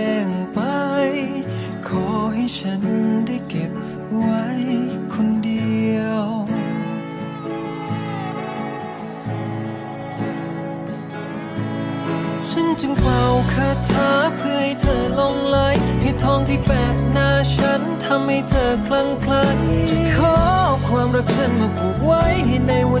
่ ฉันมาผูกไว้ในวัน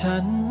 ฉัน